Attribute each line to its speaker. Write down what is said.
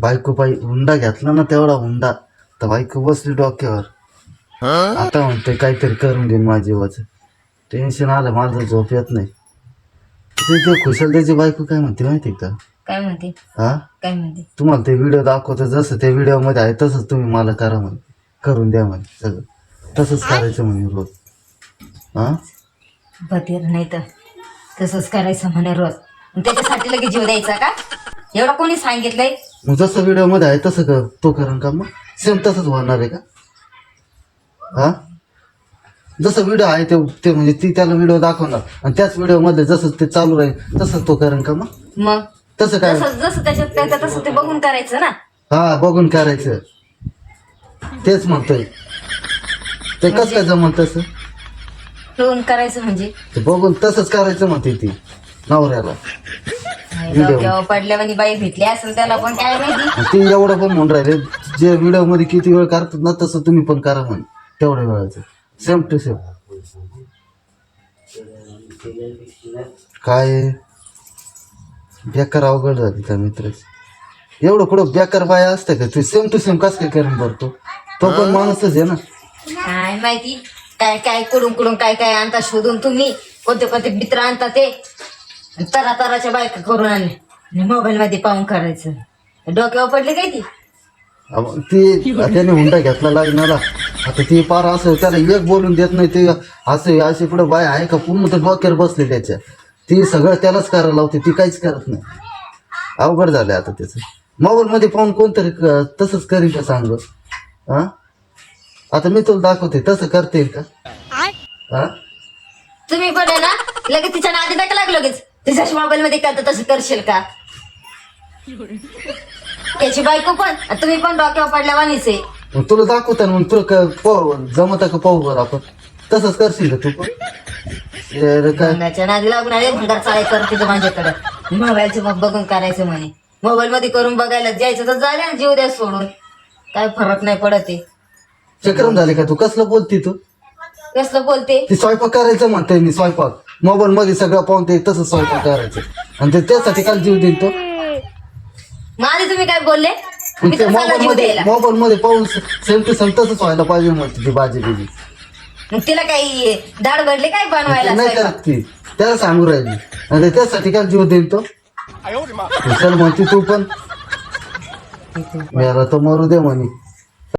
Speaker 1: बायको बाई हुंडा घेतला ना तेवढा हुंडा तर बायको बसली डोक्यावर. आता म्हणते काहीतरी करून घेईन माझ्या जीवाचं. टेन्शन आलं माझं झोप येत नाही. ते ते खुशाल त्याची बायको काय म्हणते माहिती का?
Speaker 2: काय म्हणते?
Speaker 1: हा?
Speaker 2: काय म्हणते?
Speaker 1: तुम्हाला ते व्हिडिओ दाखवतो जसं त्या व्हिडिओमध्ये आहे तसंच तुम्ही मला करा म्हणे. करून द्या म्हणे सगळं. तसंच करायचं म्हणे रोज. हा?
Speaker 2: बधीर नाही तर. तसंच करायचं म्हणे रोज. त्याच्यासाठी लगेच जीव द्यायचा का? एवढं कोणी सांगितलंय?
Speaker 1: मग जसं व्हिडिओमध्ये आहे तसं कर. तो करण का मग सेम तसंच होणार आहे का? हा? जसं व्हिडिओ आहे ते ते म्हणजे ती त्याला व्हिडिओ दाखवणार. आणि त्याच व्हिडिओमध्ये जसं ते चालू राहील तसंच तो करण का मग
Speaker 2: मग?
Speaker 1: तसं काय?
Speaker 2: जसं जसं त्याच्यात त्याचं तसं ते बघून करायचं ना?
Speaker 1: हा बघून करायचं. तेच म्हणतोय. ते कसं काय जमल तसं?
Speaker 2: बघून करायचं म्हणजे?
Speaker 1: ते बघून तसंच करायचं म्हणते ती नवऱ्याला.
Speaker 2: केव्हा पडल्यावर बाई भेटली असेल त्याला पण काय माहिती?
Speaker 1: ती एवढं पण म्हणून राहिले जे व्हिडिओमध्ये किती वेळ करतात ना तसं तुम्ही पण करा म्हणे तेवढ्या वेळाचं. सेम टू सेम काय? बेकार अवघड झाली त्या मित्राची. एवढं कुठं बेकार बाया असतं का? ते सेम टू सेम कस काय करून भरतो? तो पण माणूसच आहे ना.
Speaker 2: काय माहिती? काय काय कुडून कुडून काय काय आणता शोधून तुम्ही? कोणते कोणते मित्र आणता ते? तरा तराच्या बायका करून आणले आणि मोबाईल मध्ये पाहून करायचं. डोक्यावर पडले काय ती?
Speaker 1: अहो, ती त्याने हुंडा घेतला लागणारा आता ती पार असं त्याला एक बोलून देत नाही ते असं असे पुढे बाय आहे का? पूर्ण तर डोक्यावर बसले त्याच्या. ती सगळं त्यालाच करायला लावते ती काहीच करत नाही. अवघड झालं आता त्याचं. मोबाईल मध्ये पाहून कोणतरी क- तसंच करीन का सांग बरं? हा? आता मी तुला दाखवते तसं करते का? हा?
Speaker 2: तुम्ही पण आहे ना लगेच तिच्या नादी लागलो लगेच. तिच्या मोबाईल मध्ये करता तसं करशील का? त्याची बायको पण आणि तुम्ही पण डोक्यावर पडल्यावानीच आहे.
Speaker 1: मग तुला दाखवता ना मग तुला क- पाहू- जमत का पाहू बरं आपण? तसंच करशील का तू पण? ए रे काय?
Speaker 2: भंगाच्या नादी लागून आले भंगार चाळे करते माझ्याकडे. मोबाईलचं मग बघून करायचं म्हणे. मोबाईल मध्ये करून बघायला जायचं तर झालं ना जीव द्या सोडून. काय फरक नाही पडत आहे.
Speaker 1: चक्रम झाले का तू? कसलं बोलती तू?
Speaker 2: कसलं बोलते?
Speaker 1: ते स्वयंपाक करायचं म्हणतोय मी स्वयंपाक. मोबाईल मध्ये सगळं पाहून ते तसं स्वयंपाक करायचं. आणि ते त्यासाठी काल जीव देईल तो.
Speaker 2: आधी तुम्ही काय बोलले? मी तर
Speaker 1: मोबाईल जीवमध्ये
Speaker 2: द्यायला.
Speaker 1: मोबाईल मध्ये पाहून सेम टू सेम तसंच व्हायला पाहिजे म्हणते ती भाजी बिजी.
Speaker 2: मग तिला काही दाढ भरले काय बनवायला
Speaker 1: नाही
Speaker 2: स्वयंपाक?
Speaker 1: करत ती. त्याला सांगू राहिली. आणि ते त्यासाठी काल जीव देईल तो. चल म्हणते तू पण. याला तो मरू दे म्हणे.